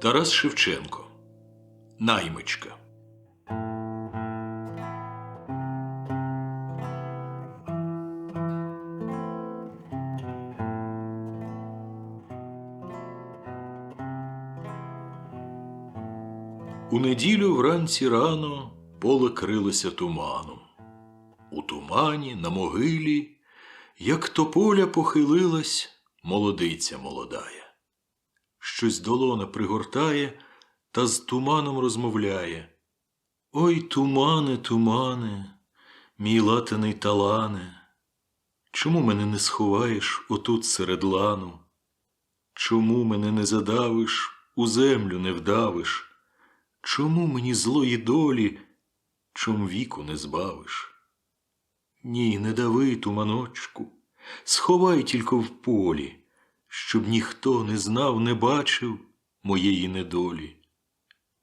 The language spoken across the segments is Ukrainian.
Тарас Шевченко Наймичка. У неділю вранці рано поле крилося туманом. У тумані на могилі, як тополя похилилась, молодиця молодая. Щось долона пригортає та з туманом розмовляє. Ой, тумане, тумане, мій латаний талане, чому мене не сховаєш отут серед лану? Чому мене не задавиш, у землю не вдавиш? Чому мені злої долі, чом віку не збавиш? Ні, не дави, туманочку, сховай тільки в полі, щоб ніхто не знав, не бачив моєї недолі.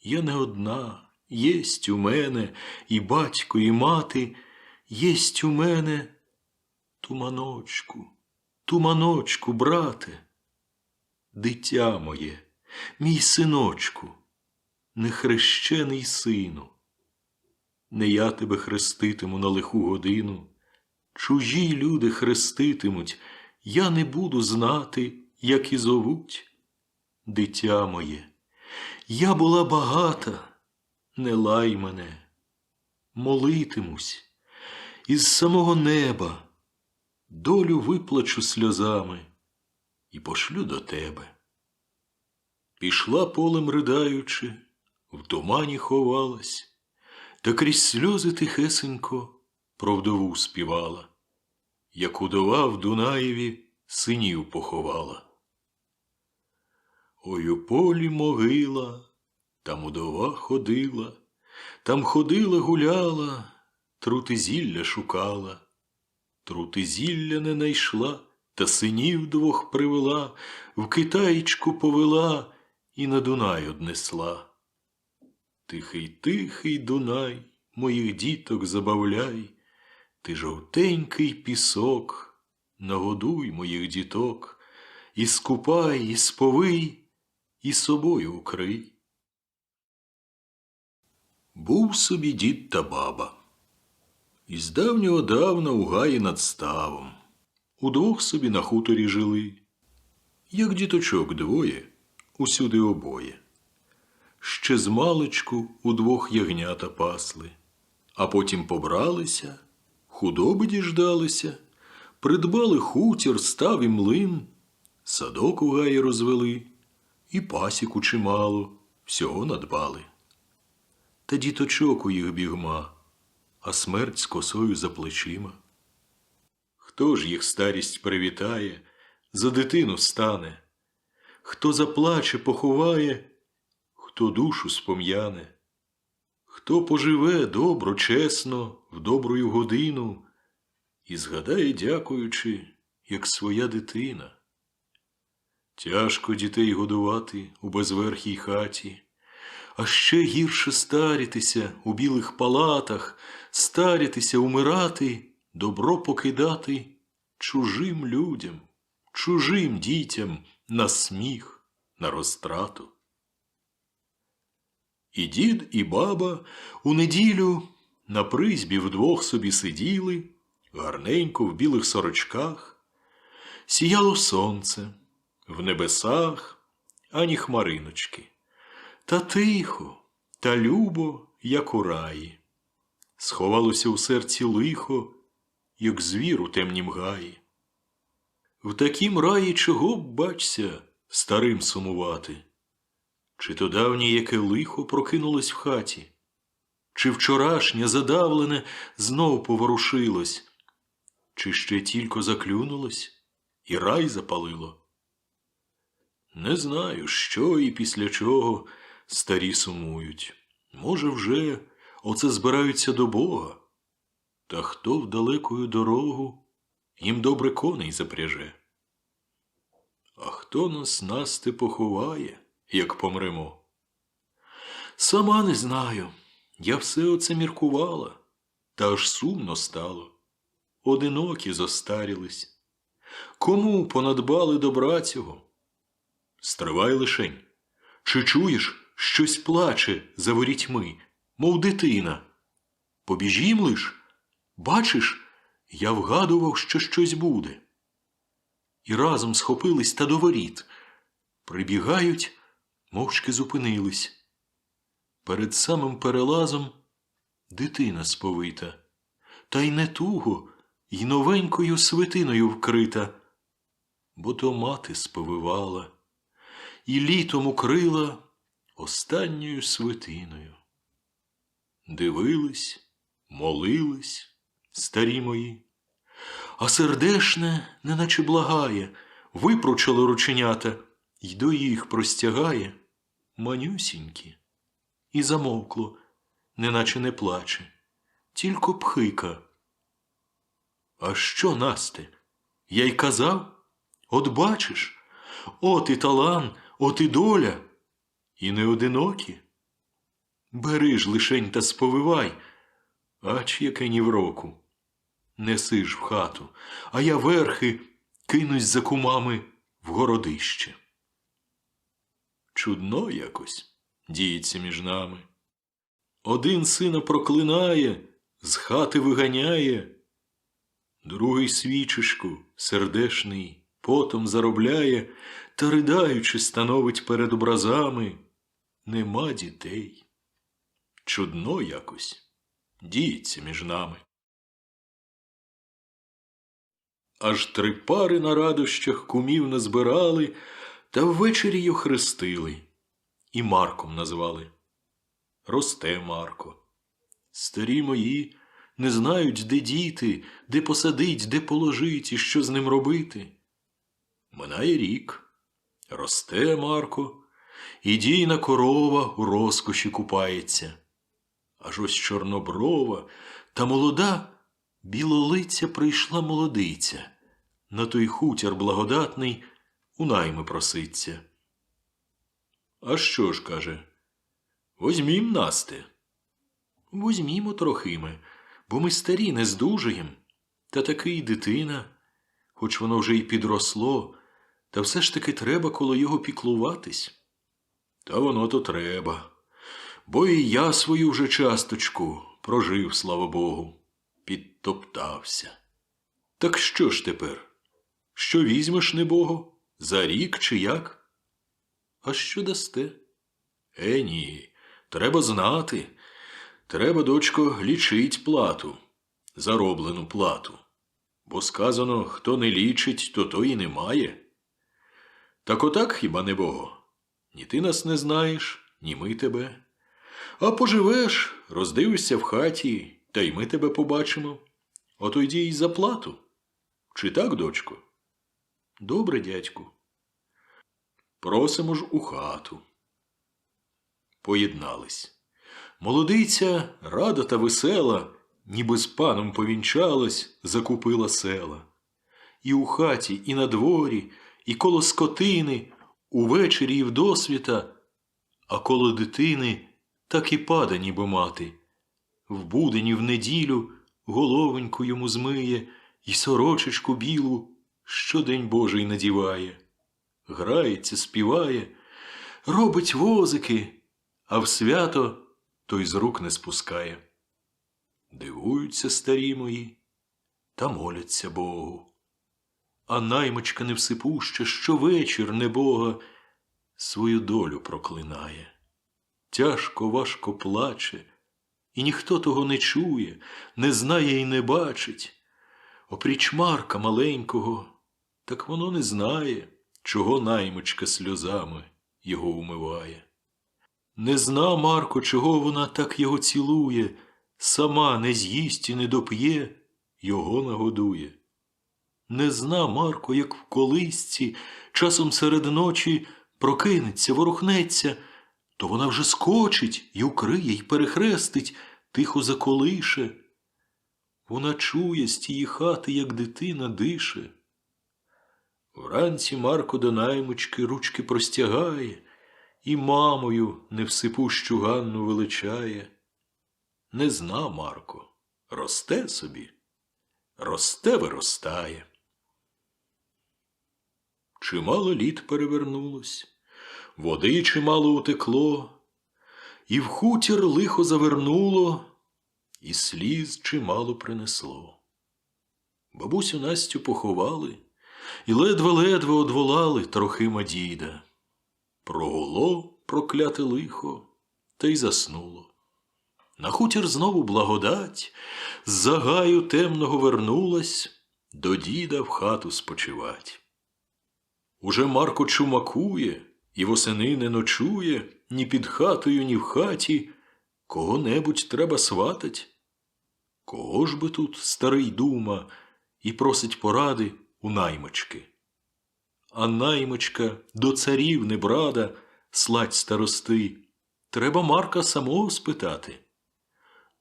Я не одна, єсть у мене і батько, і мати, єсть у мене туманочку, туманочку, брате, дитя моє, мій синочку, нехрещений сину. Не я тебе хреститиму на лиху годину, чужі люди хреститимуть, я не буду знати, як і зовуть. Дитя моє, я була багата, не лай мене, молитимусь із самого неба, долю виплачу сльозами і пошлю до тебе. Пішла полем ридаючи, в тумані ховалась, та крізь сльози тихесенько про вдову співала, як удова в Дунаєві синів поховала. Ой у полі могила, там удова ходила, там ходила, гуляла, трути зілля шукала, трути зілля не найшла, та синів двох привела, в Китайчку повела і на Дунай однесла. Тихий, тихий Дунай, моїх діток забавляй, ти жовтенький пісок, нагодуй моїх діток, і скупай, і сповий, і собою укрий. Був собі дід та баба. Із давнього давна у гаї над ставом. Удвох собі на хуторі жили. Як діточок двоє, усюди обоє. Ще з маличку удвох ягнята пасли, а потім побралися, худоби діждалися, придбали хутір, став і млин, садок у гаї розвели, і пасіку чимало, всього надбали. Та діточок у їх бігма, а смерть з косою за плечима. Хто ж їх старість привітає, за дитину стане? Хто заплаче, поховає, хто душу спом'яне, хто поживе добро, чесно, в добрую годину і згадає, дякуючи, як своя дитина. Тяжко дітей годувати у безверхій хаті, а ще гірше старітися у білих палатах, старітися, умирати, добро покидати чужим людям, чужим дітям на сміх, на розтрату. І дід, і баба у неділю на призьбі вдвох собі сиділи, гарненько в білих сорочках, сіяло сонце, в небесах ані хмариночки, та тихо, та любо, як у раї. Сховалося у серці лихо, як звір у темнім гаї. В такім раї чого б, бачся, старим сумувати? Чи то давнє яке лихо прокинулось в хаті? Чи вчорашнє задавлене знов поворушилось? Чи ще тільки заклюнулось і рай запалило? Не знаю, що і після чого старі сумують. Може, вже оце збираються до Бога. Та хто в далекою дорогу їм добре коней запряже? А хто нас насти поховає? як помремо. Сама не знаю. Я все оце міркувала, та аж сумно стало. Одинокі зостарілись. Кому понадбали добра цього? Стривай лишень. Чи чуєш, щось плаче за ворітьми, мов дитина? Побіжім лиш, бачиш, я вгадував, що щось буде. І разом схопились та до воріт. Прибігають, мовчки зупинились. Перед самим перелазом дитина сповита, та й не туго, й новенькою свитиною вкрита, бо то мати сповивала і літом укрила останньою свитиною. Дивились, молились, старі мої, а сердешне, неначе благає, випручило рученята й до їх простягає манюсінькі, і замовкло, неначе не плаче, тільки пхика. А що, Насте? Я й казав, от бачиш, от і талан, от і доля, і не одинокі. Бери ж лишень та сповивай, ач яке ні в року. Неси ж в хату, а я верхи кинусь за кумами в городище. Чудно якось діється між нами. Один сина проклинає, з хати виганяє, другий свічечку сердешний потом заробляє та, ридаючи, становить перед образами нема дітей. Чудно якось діється між нами. Аж три пари на радощах кумів назбирали та ввечері й охрестили, і Марком назвали. Росте Марко. Старі мої не знають, де діти, де посадить, де положить і що з ним робити. Минає рік. Росте Марко, і дійна корова у розкоші купається. Аж ось чорноброва та молода білолиця прийшла молодиця. На той хутір благодатний у найми проситься. А що ж, каже, возьмім Насте. Возьмімо трохиме, бо ми старі не здужуєм. Та таки й дитина, хоч воно вже й підросло, та все ж таки треба коло його піклуватись. Та воно то треба. Бо і я свою вже часточку прожив, слава Богу, підтоптався. Так що ж тепер? Що візьмеш, небого? За рік чи як? А що дасте? Е, ні, треба знати. Треба, дочко, лічить плату, зароблену плату. Бо сказано, хто не лічить, то той і не має. Так отак хіба не бого? Ні ти нас не знаєш, ні ми тебе. А поживеш, роздивишся в хаті, та й ми тебе побачимо. Ото йди й за плату. Чи так, дочко? Добре, дядьку. Просимо ж у хату. Поєднались. Молодиця, рада та весела, ніби з паном повінчалась, закупила села. І у хаті, і на дворі, і коло скотини, увечері і вдосвіта, а коло дитини так і пада, ніби мати. В будень і в неділю головоньку йому змиє, і сорочечку білу щодень Божий надіває. Грається, співає, робить возики, а в свято той з рук не спускає. Дивуються старі мої та моляться Богу. А наймичка невсипуща щовечір небога свою долю проклинає. Тяжко, важко плаче, і ніхто того не чує, не знає і не бачить. Опріч Марка маленького, так воно не знає, чого наймичка сльозами його умиває. Не зна Марко, чого вона так його цілує, сама не з'їсть і не доп'є, його нагодує. Не зна Марко, як в колисці, часом серед ночі прокинеться, ворухнеться, то вона вже скочить і укриє, й перехрестить, тихо заколише. Вона чує з тієї хати, як дитина дише. Вранці Марко до наймички ручки простягає і мамою невсипущу Ганну величає. Не зна Марко, росте собі, росте виростає. Чимало літ перевернулось. води чимало утекло, і в хутір лихо завернуло, і сліз чимало принесло. Бабусю Настю поховали, і ледве-ледве одволали Трохима діда. Прогуло прокляте лихо, та й заснуло. На хутір знову благодать, з загаю темного вернулась, до діда в хату спочивать. Уже Марко чумакує і восени не ночує ні під хатою, ні в хаті. Кого-небудь треба сватать. Кого ж би тут старий дума і просить поради у наймочки? А наймочка до царів не брада, сладь старости. Треба Марка самого спитати.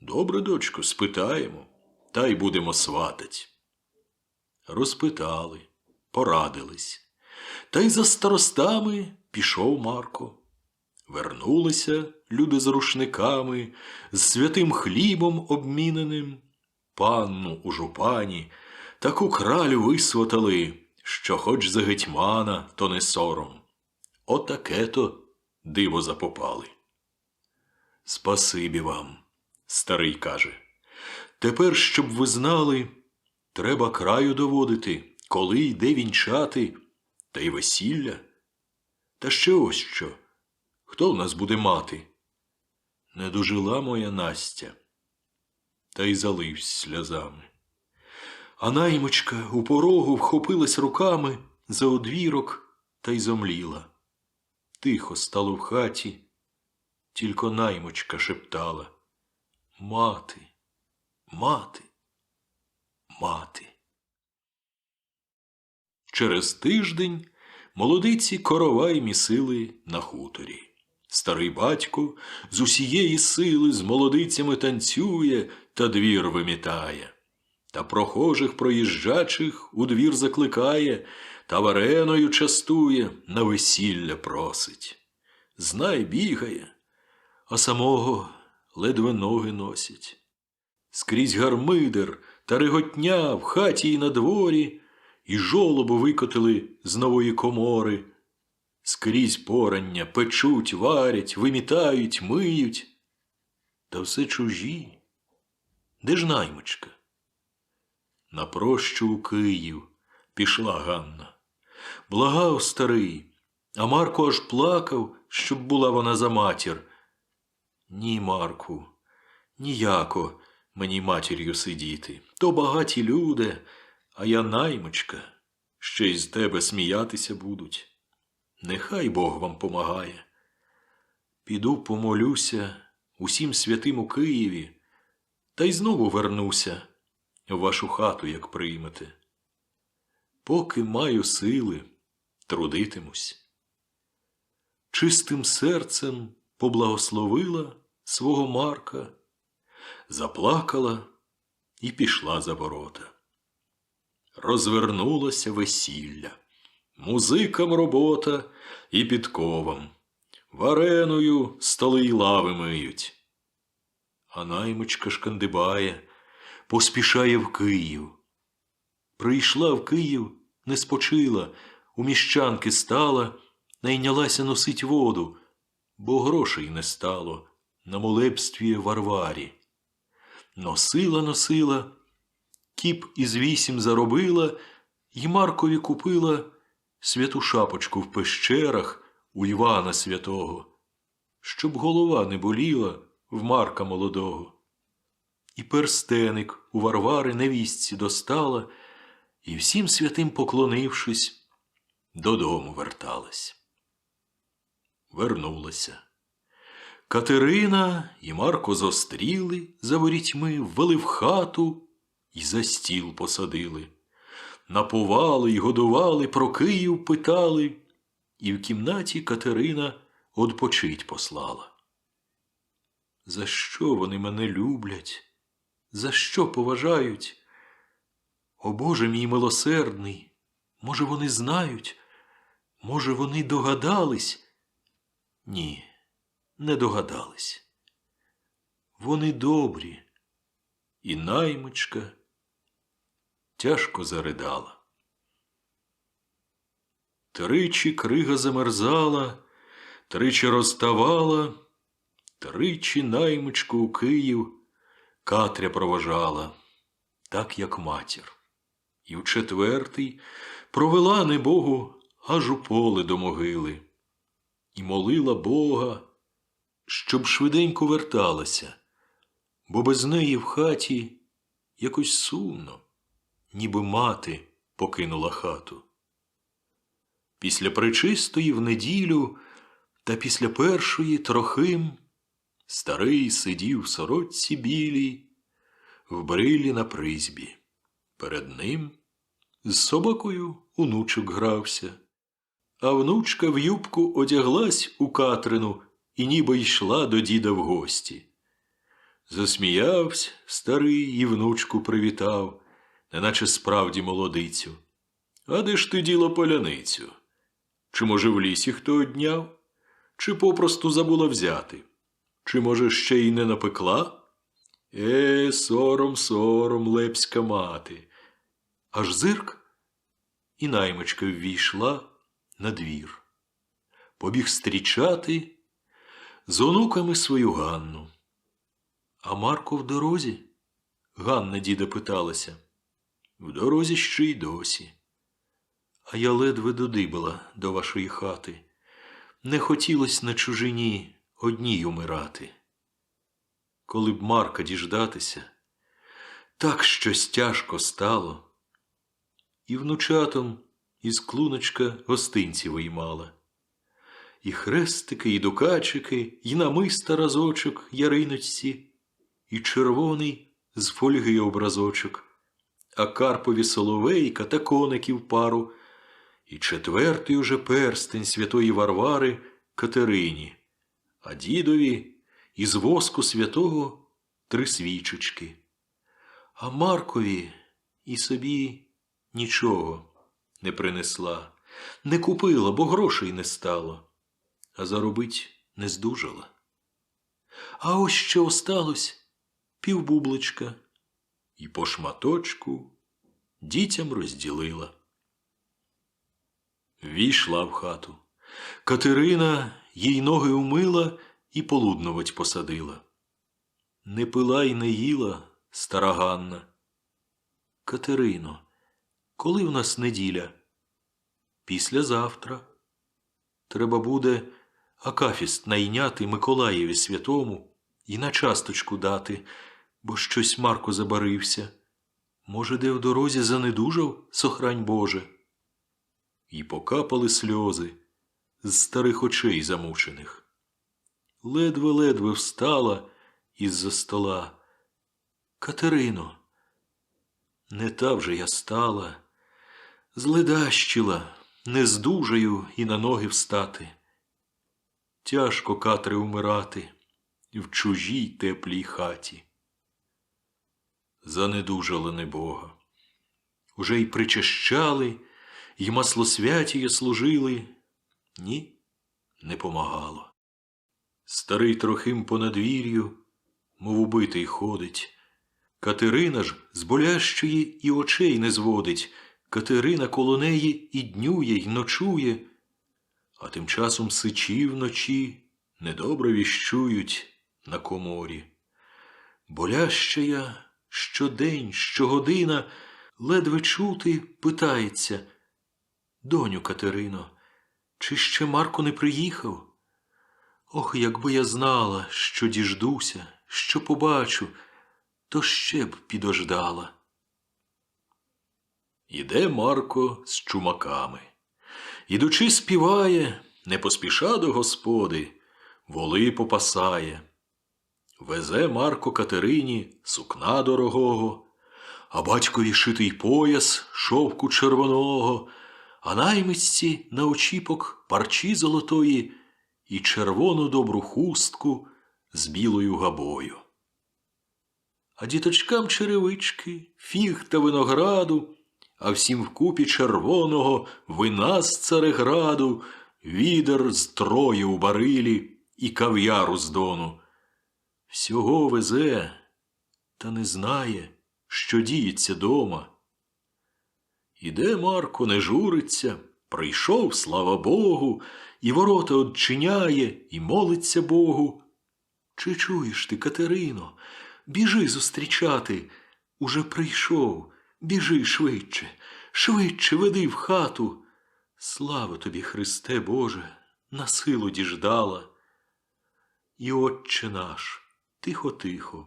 Добре, дочко, спитаємо, та й будемо сватать. Розпитали, порадились. Та й за старостами пішов Марко. Вернулися люди з рушниками, з святим хлібом обміненим. Панну у жупані таку кралю висватали, що хоч за гетьмана, то не сором. Отаке то диво запопали. Спасибі вам, старий каже. Тепер, щоб ви знали, треба краю доводити, коли йде вінчати, та й весілля. Та ще ось що. Хто в нас буде мати? Не дожила моя Настя, та й заливсь сльозами. А наймочка у порогу вхопилась руками за одвірок та й зомліла. Тихо стало в хаті, тільки наймочка шептала Мати, мати, мати. Через тиждень молодиці коровай місили на хуторі. Старий батько з усієї сили з молодицями танцює та двір вимітає. Та прохожих проїжджачих у двір закликає та вареною частує, на весілля просить. Знай бігає, а самого ледве ноги носять. Скрізь гармидер та реготня в хаті й на дворі, і жолобу викотили з нової комори. Скрізь порання печуть, варять, вимітають, миють. Та все чужі. Де ж наймочка? На прощу у Київ пішла Ганна. Благав старий, а Марко аж плакав, щоб була вона за матір. Ні, Марку, ніяко мені матір'ю сидіти. То багаті люди, а я наймочка, ще й з тебе сміятися будуть. Нехай Бог вам помагає. Піду помолюся усім святим у Києві, та й знову вернуся вашу хату, як приймете. Поки маю сили, трудитимусь. Чистим серцем поблагословила свого Марка, заплакала і пішла за ворота. Розвернулося весілля, музикам робота і підковам, вареною столи й лави миють. А наймичка шкандибає, поспішає в Київ. Прийшла в Київ, не спочила, у міщанки стала, найнялася носить воду, бо грошей не стало на молебстві Варварі. Носила, носила, кіп із вісім заробила, й Маркові купила святу шапочку в пещерах у Івана Святого, щоб голова не боліла в Марка молодого. І перстеник у Варвари невістці достала, і всім святим поклонившись, додому верталась. Вернулася. Катерина і Марко зостріли за ворітьми, ввели в хату і за стіл посадили. Напували й годували, про Київ питали, і в кімнаті Катерина одпочить послала. За що вони мене люблять? За що поважають? О Боже мій милосердний, може, вони знають, може, вони догадались? Ні, не догадались. Вони добрі, і наймичка тяжко заридала. Тричі крига замерзала, Тричі розставала, тричі наймичку у Київ Катря проважала, так як матір. І в четвертий провела небогу аж у поле до могили. І молила Бога, щоб швиденько верталася, бо без неї в хаті якось сумно, ніби мати покинула хату. Після причистої в неділю та після першої трохим старий сидів в сорочці білій, в брилі на призьбі. Перед ним з собакою онучок грався, а внучка в юбку одяглась у Катрину і ніби йшла до діда в гості. Засміявся старий і внучку привітав, неначе справді молодицю. А де ж ти діла поляницю? Чи, може, в лісі хто одняв? Чи попросту забула взяти? Чи, може, ще й не напекла? Е, сором, сором, лепська мати. Аж зирк, і наймичка ввійшла на двір. Побіг стрічати з онуками свою Ганну. А Марко в дорозі? Ганна діда питалася. В дорозі ще й досі. А я ледве додибала до вашої хати. Не хотілось на чужині одній умирати. Коли б Марка діждатися, так щось тяжко стало. І внучатом із клуночка гостинці виймала. І хрестики, і дукачики, і намиста разочок яриночці, і червоний з фольги образочок, а Карпові соловейка та коників пару, і четвертий уже перстень святої Варвари Катерині, а дідові із воску святого три свічечки, а Маркові і собі нічого не принесла, не купила, бо грошей не стало, а заробить не здужала. А ось що осталось півбубличка, і по шматочку дітям розділила. Війшла в хату. Катерина їй ноги умила і полудновать посадила. Не пила й не їла стара Ганна. Катерино, коли в нас неділя? Післязавтра. Треба буде акафіст найняти Миколаєві святому і на часточку дати, бо щось Марко забарився. Може, де в дорозі занедужав, сохрань Боже. І покапали сльози з старих очей замучених. Ледве-ледве встала із-за стола. Катерино, не та вже я стала, зледащила, не здужаю і на ноги встати. Тяжко Катри умирати в чужій теплій хаті. Занедужала небога. Уже й причащали, й маслосвятіє служили. Ні, не помагало. Старий трохим по надвір'ю, мов убитий ходить. Катерина ж з болящої і очей не зводить. Катерина коло неї і днює, й ночує, а тим часом сичі вночі недобре віщують на коморі. Боляща я щодень, щогодина ледве чути, питається. Доню Катерино, чи ще Марко не приїхав? Ох, якби я знала, що діждуся, що побачу, то ще б підождала. Іде Марко з чумаками. Ідучи, співає, не поспіша до господи, воли попасає. Везе Марко Катерині сукна дорогого, а батькові шитий пояс шовку червоного, а наймичці на очіпок парчі золотої і червону добру хустку з білою габою. А діточкам черевички, фіг та винограду, а всім вкупі червоного вина з цареграду, відер з трою у барилі і кав'яру з дону. Всього везе, та не знає, що діється дома. Іде Марко, не журиться, Прийшов, слава Богу, і ворота одчиняє, і молиться Богу. Чи чуєш ти, Катерино? Біжи зустрічати. Уже прийшов. Біжи швидше, швидше веди в хату. Слава тобі, Христе Боже, на силу діждала. І Отче наш, тихо-тихо,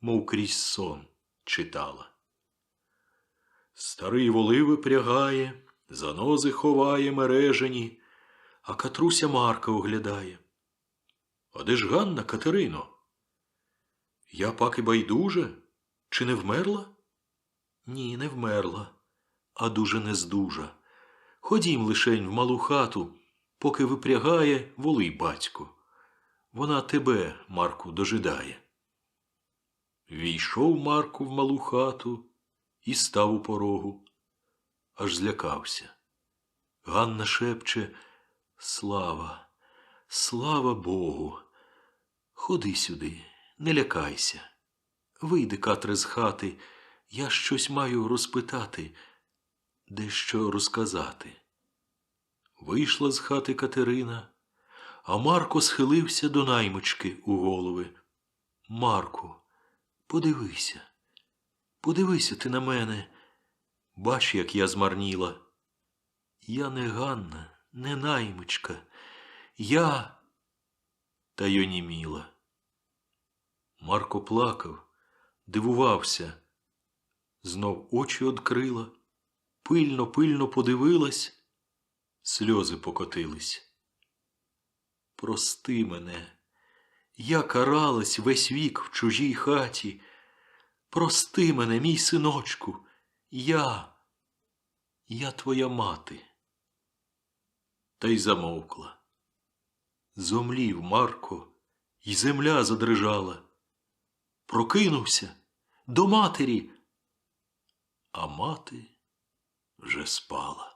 мов крізь сон читала. Старий воли випрягає, занози ховає мережені, а Катруся Марка оглядає. А де ж Ганна Катерино? Я пак і байдуже, чи не вмерла? Ні, не вмерла, а дуже нездужа. Ходім лишень в малу хату, поки випрягає волий батько. Вона тебе, Марку, дожидає. Війшов Марко в малу хату і став у порогу, аж злякався. Ганна шепче Слава, слава Богу. Ходи сюди, не лякайся. Вийди, Катре, з хати, я щось маю розпитати, дещо розказати. Вийшла з хати Катерина, а Марко схилився до наймички у голови. Марку, подивися, подивися ти на мене. Бач, як я змарніла. Я не Ганна, не наймичка. Я та й оніміла. Марко плакав, дивувався. Знов очі одкрила, пильно, пильно подивилась, сльози покотились. Прости мене, я каралась весь вік в чужій хаті. Прости мене, мій синочку, я, я твоя мати. Та й замовкла. Зомлів Марко, і земля задрижала. Прокинувся до матері, а мати вже спала.